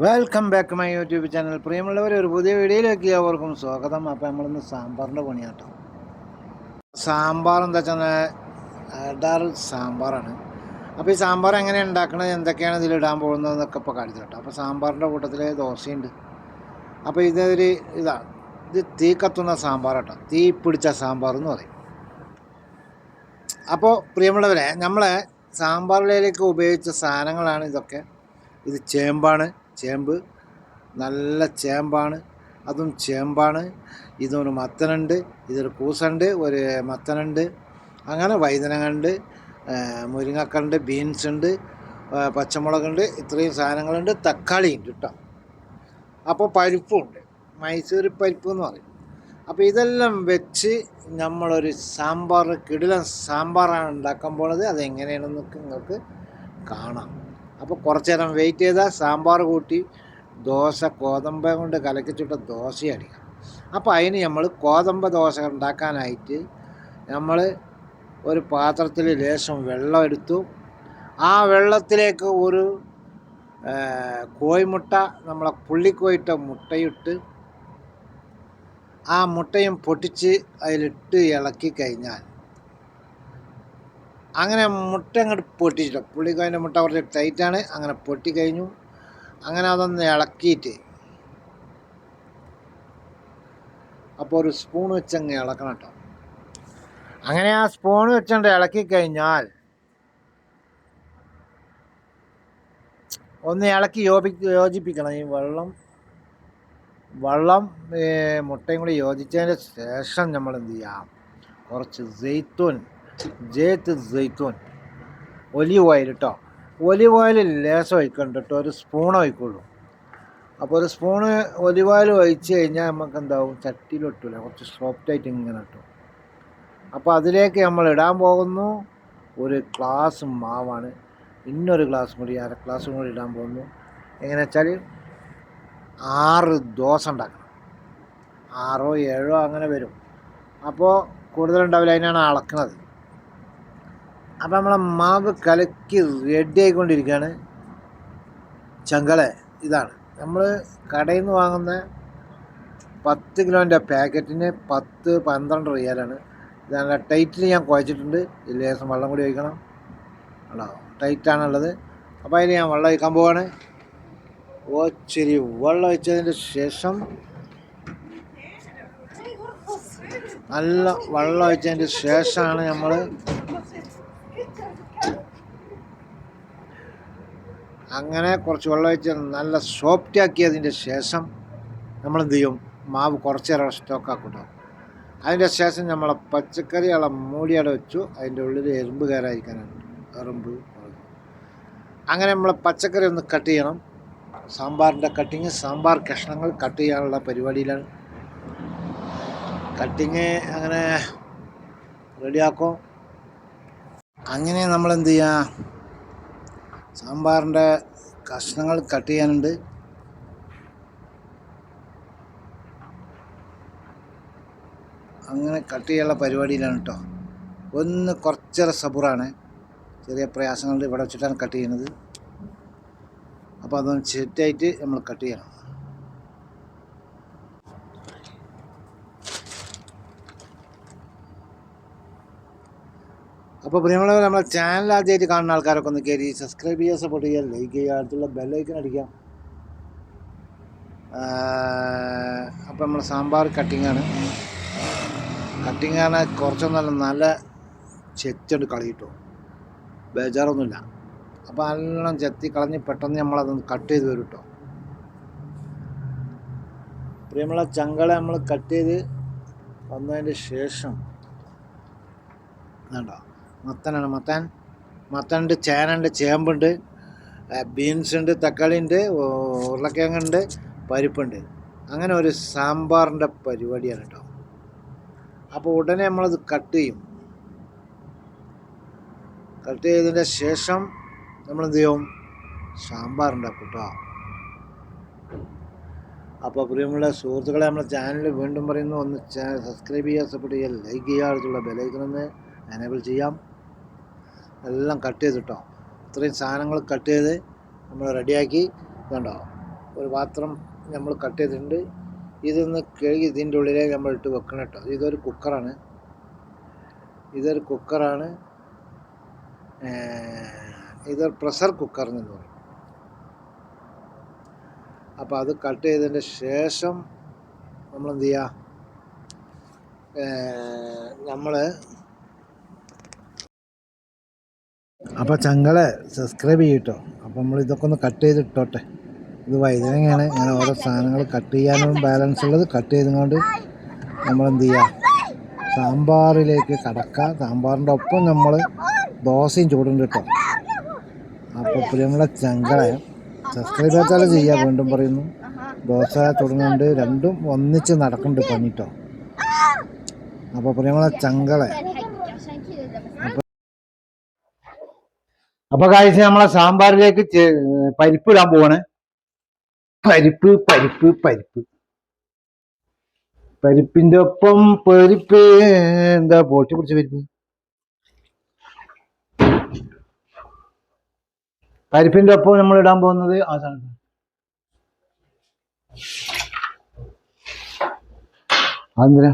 Welcome back my YouTube channel പ്രിയമുള്ളവർ ഒരു പുതിയ വീഡിയോയിലേക്ക് അവർക്കും സ്വാഗതം. അപ്പോൾ നമ്മളിന്ന് സാമ്പാറിന്റെ പണിയാട്ടോ. സാമ്പാർ എന്താ വെച്ചാൽ അടാർ സാമ്പാറാണ്. അപ്പോൾ ഈ സാമ്പാർ എങ്ങനെ ഉണ്ടാക്കണത് എന്തൊക്കെയാണ് ഇതിലിടാൻ പോകുന്നതെന്നൊക്കെ ഇപ്പോൾ കാണിച്ചു കേട്ടോ അപ്പോൾ സാമ്പാറിന്റെ കൂട്ടത്തിൽ ദോശയുണ്ട്. അപ്പോൾ ഇതൊരു ഇതാണ് ഇത് തീ കത്തുന്ന സാമ്പാർ കേട്ടോ തീ പിടിച്ച സാമ്പാർ എന്ന് പറയും. അപ്പോൾ പ്രിയമുള്ളവരെ നമ്മളെ സാമ്പാറിലേക്ക് ഉപയോഗിച്ച സാധനങ്ങളാണ് ഇതൊക്കെ. ഇത് ചേമ്പാണ്. ചേമ്പ്. നല്ല ചേമ്പാണ്. അതും ചേമ്പാണ്. ഇതൊരു മത്തനുണ്ട്. ഇതൊരു കൂസുണ്ട്. ഒരു മത്തനുണ്ട്. അങ്ങനെ വൈദനങ്ങളുണ്ട് മുരിങ്ങക്കുണ്ട് ബീൻസ് ഉണ്ട് പച്ചമുളകുണ്ട്. ഇത്രയും സാധനങ്ങളുണ്ട്. തക്കാളി ഉണ്ട് കേട്ടോ. അപ്പോൾ പരിപ്പുണ്ട്. മൈസൂർ പരിപ്പ് എന്ന് പറയും. അപ്പോൾ ഇതെല്ലാം വെച്ച് നമ്മളൊരു സാമ്പാർ കിടിലൻ സാമ്പാറാണ് ഉണ്ടാക്കാൻ പോണത്. അതെങ്ങനെയാണെന്ന് നിങ്ങൾക്ക് കാണാം. അപ്പോൾ കുറച്ച് നേരം വെയിറ്റ് ചെയ്താൽ സാമ്പാർ കൂട്ടി ദോശ കോതമ്പ കൊണ്ട് കലക്കി ദോശ അടിക്കണം അപ്പോൾ അതിന് നമ്മൾ കോതമ്പ ദോശ ഉണ്ടാക്കാനായിട്ട് നമ്മൾ ഒരു പാത്രത്തിൽ ലേശം വെള്ളം എടുത്തു. ആ വെള്ളത്തിലേക്ക് ഒരു കോഴിമുട്ട നമ്മളെ പുള്ളിക്കോയിട്ട മുട്ടയിട്ട് ആ മുട്ടയും പൊട്ടിച്ച് അതിലിട്ട് ഇളക്കി കഴിഞ്ഞാൽ അങ്ങനെ മുട്ട അങ്ങോട്ട് പൊട്ടിച്ചിട്ടു. പുള്ളിക്കോയിന്റെ മുട്ട കുറച്ച് ടൈറ്റാണ്. അങ്ങനെ പൊട്ടിക്കഴിഞ്ഞു അങ്ങനെ അതൊന്ന് ഇളക്കിയിട്ട് അപ്പോൾ ഒരു സ്പൂൺ വെച്ചങ്ങ് ഇളക്കണം കേട്ടോ. അങ്ങനെ ആ സ്പൂൺ വെച്ചുകൊണ്ട് ഇളക്കി കഴിഞ്ഞാൽ ഒന്ന് ഇളക്കി യോപി യോജിപ്പിക്കണം. ഈ വെള്ളം വെള്ളം മുട്ടയും കൂടി യോജിച്ചതിന് ശേഷം നമ്മൾ എന്ത് ചെയ്യാം? കുറച്ച് ജെയ്ത്തൂൻ ജേത്ത് ജെയ്ത്തൂൻ ഒലിവ് ഓയിൽ കേട്ടോ ഒലിവ് ഓയിൽ ലേശം ഒഴിക്കണ്ട കേട്ടോ ഒരു സ്പൂൺ ഒഴിക്കുള്ളൂ. അപ്പോൾ ഒരു സ്പൂണ് ഒലിവ് ഓയിൽ ഒഴിച്ച് കഴിഞ്ഞാൽ നമുക്ക് എന്താവും ചട്ടിയിലൊട്ടില്ല കുറച്ച് സോഫ്റ്റ് ആയിട്ട് ഇങ്ങനെ കിട്ടും അപ്പോൾ അതിലേക്ക് നമ്മൾ ഇടാൻ പോകുന്നു. ഒരു ഗ്ലാസ് മാവാണ്. ഇന്നൊരു ഗ്ലാസ് കൂടി അര ഗ്ലാസ് കൂടി ഇടാൻ പോകുന്നു. എങ്ങനെ വെച്ചാൽ ആറ് ദോശ ഉണ്ടാക്കണം. ആറോ ഏഴോ അങ്ങനെ വരും. അപ്പോൾ കൂടുതലുണ്ടാവില്ല അതിനാണ് അളക്കുന്നത്. അപ്പോൾ നമ്മളെ മാവ് കലക്കി റെഡി ആയിക്കൊണ്ടിരിക്കുകയാണ്. ചങ്കള ഇതാണ്. നമ്മൾ കടയിൽ നിന്ന് വാങ്ങുന്ന പത്ത് കിലോന്റെ പാക്കറ്റിന് പത്ത് പന്ത്രണ്ട് റിയാലാണ്. ഇത് നല്ല ടൈറ്റിൽ ഞാൻ കുഴച്ചിട്ടുണ്ട്. ഇതിൽ ലേശം വെള്ളം കൂടി ഒഴിക്കണം. ആണോ ടൈറ്റാണുള്ളത് അപ്പോൾ അതിൽ ഞാൻ വെള്ളം ഒഴിക്കാൻ പോവാണ്. ഓച്ചിരി വെള്ളം ഒഴിച്ചതിന് ശേഷം നല്ല വെള്ളം ഒഴിച്ചതിന് ശേഷമാണ് നമ്മൾ അങ്ങനെ കുറച്ച് വെള്ളം ഒഴിച്ച് നല്ല സോഫ്റ്റ് ആക്കിയതിന്റെ ശേഷം നമ്മൾ എന്ത് ചെയ്യും? മാവ് കുറച്ച് നേരം സ്റ്റോക്കാക്കും കേട്ടോ അതിന്റെ ശേഷം നമ്മളെ പച്ചക്കറി അള മൂടിയട വെച്ചു. അതിന്റെ ഉള്ളിൽ എറുമ്പ് കയറായിരിക്കാനാണ് എറുമ്പ്. അങ്ങനെ നമ്മൾ പച്ചക്കറി ഒന്ന് കട്ട് ചെയ്യണം. സാമ്പാറിന്റെ കട്ടിങ് സാമ്പാർ കഷ്ണങ്ങൾ കട്ട് ചെയ്യാനുള്ള പരിപാടിയിലാണ്. കട്ടിങ് അങ്ങനെ റെഡിയാക്കും അങ്ങനെ നമ്മൾ എന്ത് ചെയ്യുക സാമ്പാറിന്റെ കഷ്ണങ്ങൾ കട്ട് ചെയ്യാനുണ്ട്. അങ്ങനെ കട്ട് ചെയ്യാനുള്ള പരിപാടിയിലാണ് കേട്ടോ ഒന്ന് കുറച്ചേറെ സബുറാണ്. ചെറിയ പ്രയാസങ്ങളുണ്ട് ഇവിടെ വെച്ചിട്ടാണ് കട്ട് ചെയ്യുന്നത്. അപ്പോൾ അതൊന്ന് സെറ്റായിട്ട് നമ്മൾ കട്ട് ചെയ്യണം. അപ്പോൾ പ്രിയമുള്ളവർ നമ്മുടെ ചാനൽ ആദ്യമായിട്ട് കാണുന്ന ആൾക്കാരൊക്കെ ഒന്ന് കയറി സബ്സ്ക്രൈബ് ചെയ്യുക സപ്പോർട്ട് ചെയ്യുക ലൈക്ക് ചെയ്യുക അടുത്തുള്ള ബെല്ലൈക്കൻ അടിക്കാം അപ്പോൾ നമ്മൾ സാമ്പാർ കട്ടിങ്ങാണ് കട്ടിങ് ആണ് കുറച്ചൊന്നല്ല നല്ല ചെത്തിയുണ്ട് കളിയിട്ടോ ബേജാറൊന്നുമില്ല. അപ്പോൾ നല്ലോണം ചെത്തി കളഞ്ഞ് പെട്ടെന്ന് നമ്മളതൊന്ന് കട്ട് ചെയ്ത് വരും കേട്ടോ പ്രിയമുള്ള ചങ്കളെ നമ്മൾ കട്ട് ചെയ്ത് വന്നതിന്റെ ശേഷം വേണ്ട. മത്തനാണ്. മത്തൻ മത്തനുണ്ട് ചേനുണ്ട് ചേമ്പുണ്ട് ബീൻസ് ഉണ്ട് തക്കാളി ഉണ്ട് ഉരുളക്കിഴങ്ങുണ്ട് പരിപ്പുണ്ട്. അങ്ങനെ ഒരു സാമ്പാറിന്റെ പരിപാടിയാണ് കേട്ടോ അപ്പോൾ ഉടനെ നമ്മളത് കട്ട് ചെയ്യും. കട്ട് ചെയ്തതിന്റെ ശേഷം നമ്മൾ എന്ത് ചെയ്യും? സാമ്പാർ ഉണ്ടാക്കും കേട്ടോ അപ്പോൾ പ്രിയമുള്ള സുഹൃത്തുക്കളെ നമ്മുടെ ചാനൽ വീണ്ടും പറയുന്നു. ഒന്ന് സബ്സ്ക്രൈബ് ചെയ്യുക സപ്പോർട്ട് ചെയ്യുക ലൈക്ക് ചെയ്യുക അടുത്തുള്ള ബെലൈക്കണമെന്ന് എനേബിൾ ചെയ്യാം. എല്ലാം കട്ട് ചെയ്തിട്ടോ. ഇത്രയും സാധനങ്ങൾ കട്ട് ചെയ്ത് നമ്മൾ റെഡിയാക്കി. കണ്ടോ? ഒരു പാത്രം നമ്മൾ കട്ട് ചെയ്തിട്ടുണ്ട്. ഇതൊന്ന് കഴുകി ഇതിന്റെ ഉള്ളിലേക്ക് നമ്മൾ ഇട്ട് വെക്കണം കേട്ടോ. ഇതൊരു കുക്കറാണ് ഇതൊരു കുക്കറാണ് ഇതൊരു പ്രഷർ കുക്കർ എന്ന് പറയും. അപ്പോൾ അത് കട്ട് ചെയ്തതിന്റെ ശേഷം നമ്മൾ എന്ത് ചെയ്യുക നമ്മൾ അപ്പോൾ ചങ്ങളെ സബ്സ്ക്രൈബ് ചെയ്യട്ടോ. അപ്പോൾ നമ്മൾ ഇതൊക്കെ ഒന്ന് കട്ട് ചെയ്തിട്ടോട്ടെ. ഇത് വൈദ്യുതിയാണ് ഇങ്ങനെ ഓരോ സാധനങ്ങൾ കട്ട് ചെയ്യാനും ബാലൻസ് ഉള്ളത് കട്ട് ചെയ്തുകൊണ്ട് നമ്മൾ എന്ത് ചെയ്യുക സാമ്പാറിലേക്ക് കടക്കുക സാമ്പാറിന്റെ ഒപ്പം നമ്മൾ ദോശയും ചൂടുണ്ട് കേട്ടോ. അപ്പോൾ പ്രിയമുള്ള ചങ്കളെ സബ്സ്ക്രൈബ് ചെയ്താലും ചെയ്യുക വീണ്ടും പറയുന്നു. ദോശ ചുടുന്നുണ്ട് രണ്ടും ഒന്നിച്ച് നടക്കുന്നുണ്ട് പണിട്ടോ അപ്പോൾ പ്രിയമുള്ള ചങ്കളെ അപ്പൊ കാഴ്ച നമ്മളെ സാമ്പാറിലേക്ക് പരിപ്പ് ഇടാൻ പോവാണ്. പരിപ്പ് പരിപ്പ് പരിപ്പ്. പരിപ്പിന്റെ ഒപ്പം പരിപ്പ് എന്താ പോട്ടി പിടിച്ച പരിപ്പ്? പരിപ്പിന്റെ ഒപ്പം നമ്മൾ ഇടാൻ പോകുന്നത് ആ സാധനം അതെന്തിനാ?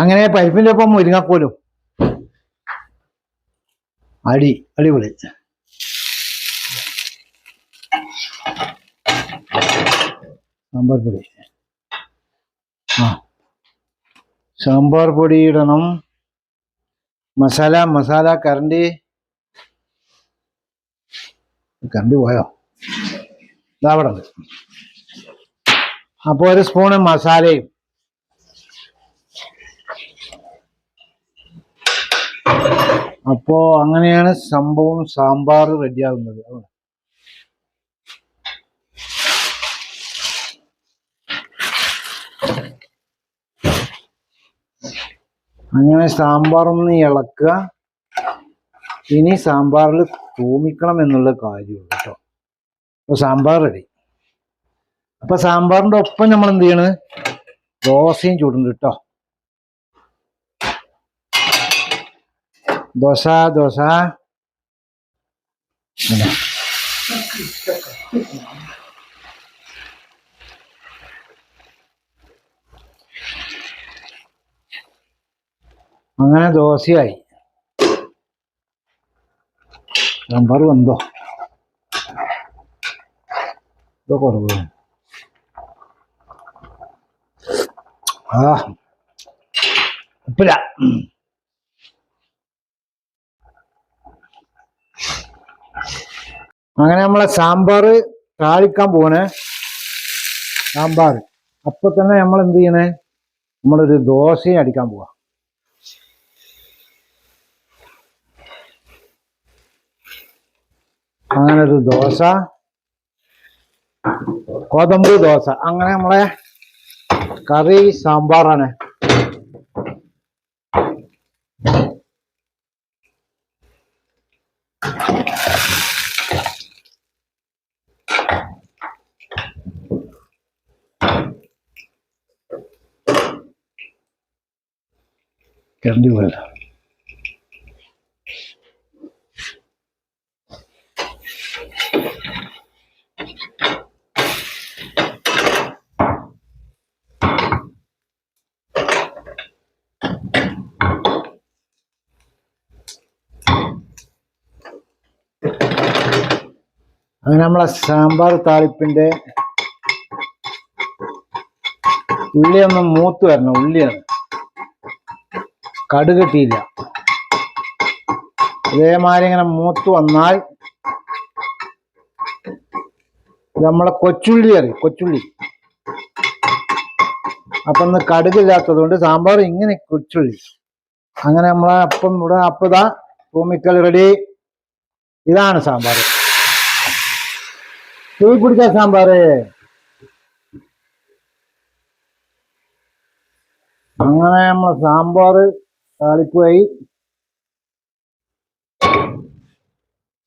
അങ്ങനെ പരിപ്പിന്റെ ഒപ്പം മുരിങ്ങക്കോലും. അടി അടിപൊളി. സാമ്പാർ പൊടി. ആ. സാമ്പാർ പൊടി ഇടണം. മസാല മസാല കറണ്ടി കറണ്ടി പോയോ? ഇതാ അവിടെ ഉണ്ട് അപ്പോൾ ഒരു സ്പൂണ് മസാലയും. അപ്പോ അങ്ങനെയാണ് സംഭവം സാമ്പാർ റെഡിയാകുന്നത്. അങ്ങനെ സാമ്പാർ ഒന്ന് ഇളക്കുക. ഇനി സാമ്പാറിൽ തൂമിക്കണം എന്നുള്ള കാര്യമുള്ളൂ കേട്ടോ. അപ്പൊ സാമ്പാർ റെഡി. അപ്പൊ സാമ്പാറിന്റെ ഒപ്പം നമ്മൾ എന്ത് ചെയ്യണത് ദോശയും ചൂടുണ്ട് കേട്ടോ. ദോശ ദോശ ഇങ്ങനെ. അങ്ങനെ ദോശയായി സാമ്പാർ വന്നോ ഇതോ കുറവ് ആ ഉപ്പില്ല അങ്ങനെ നമ്മളെ സാമ്പാർ താളിക്കാൻ പോകണേ സാമ്പാർ. അപ്പൊ തന്നെ നമ്മൾ എന്ത് ചെയ്യണേ? നമ്മളൊരു ദോശയും അടിക്കാൻ പോവാ. അങ്ങനെ ഒരു ദോശ. കോതമ്പ് ദോശ. അങ്ങനെ നമ്മളെ കറി സാമ്പാറാണ്. കറണ്ടി പോലെ അങ്ങനെ നമ്മളെ സാമ്പാർ താളിപ്പിന്റെ ഉള്ളി ഒന്ന് മൂത്ത് വരണം ഉള്ളിയാണ്. കടുകെട്ടിയില്ല. ഇതേമാതിരി ഇങ്ങനെ മൂത്ത് വന്നാൽ നമ്മളെ കൊച്ചുള്ളി അറി കൊച്ചുള്ളി. അപ്പൊ ഇന്ന് കടുകില്ലാത്തത് കൊണ്ട് സാമ്പാർ ഇങ്ങനെ കൊച്ചുള്ളി. അങ്ങനെ നമ്മളെ അപ്പം ഇവിടെ അപ്പതാ ഭൂമിക്കൽ റെഡി ഇതാണ് സാമ്പാർ. തീ പിടിച്ച സാമ്പാർ? അങ്ങനെ നമ്മളെ സാമ്പാർ താളിപ്പായി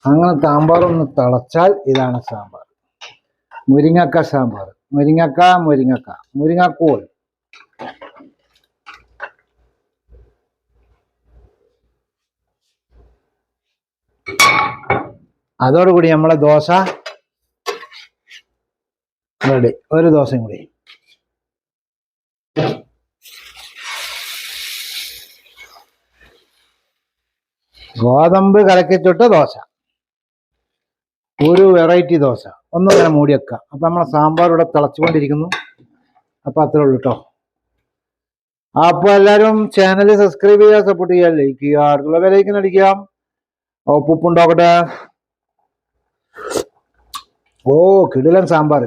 അങ്ങനെ സാമ്പാർ ഒന്ന് തിളച്ചാൽ ഇതാണ് സാമ്പാർ. മുരിങ്ങക്ക സാമ്പാർ. മുരിങ്ങക്ക മുരിങ്ങക്ക. മുരിങ്ങക്കോൾ അതോടുകൂടി നമ്മളെ ദോശ റെഡി. ഒരു ദോശയും കൂടി. ഗോതമ്പ് കലക്കിച്ചിട്ട് ദോശ. ഒരു വെറൈറ്റി ദോശ. ഒന്നും ഇങ്ങനെ മൂടി വെക്കാം അപ്പൊ നമ്മളെ സാമ്പാർ ഇവിടെ തിളച്ചുകൊണ്ടിരിക്കുന്നു. അപ്പൊ അത്രേ ഉള്ളൂ കേട്ടോ അപ്പൊ എല്ലാവരും ചാനൽ സബ്സ്ക്രൈബ് ചെയ്യുക സപ്പോർട്ട് ചെയ്യുക ലൈക്ക് ചെയ്യുക അടുത്തുള്ള വിലയ്ക്ക് അടിക്കാം ഉപ്പുണ്ടാക്കട്ടെ ഓ കിടിലൻ സാമ്പാർ.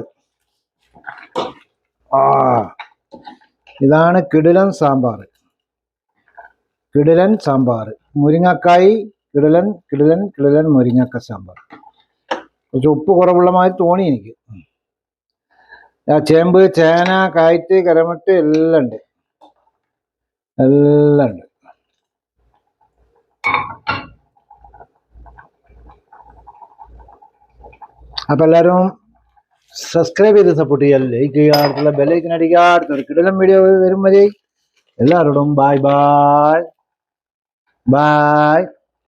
ആ ഇതാണ് കിടിലൻ സാമ്പാർ. കിടിലൻ സാമ്പാർ. മുരിങ്ങക്കായി കിടിലൻ കിടിലൻ കിടിലൻ മുരിങ്ങക്ക സാമ്പാർ. കുറച്ച് ഉപ്പ് കുറവുള്ള മാതിരി തോന്നി എനിക്ക്. ആ ചേമ്പ് ചേന കായറ്റ് കരമട്ട് എല്ലാം ഉണ്ട്. എല്ലാം ഉണ്ട്. അപ്പൊ എല്ലാവരും സബ്സ്ക്രൈബ് ചെയ്ത് സപ്പോർട്ട് ചെയ്യുക ലൈക്ക് ചെയ്യുക അടുത്തുള്ള ബെല്ലൈക്കൻ അടിക്കുക അടുത്തൊരു കിടലം വീഡിയോ വരും വരെ എല്ലാവരോടും ബായ് ബായ് ബായ്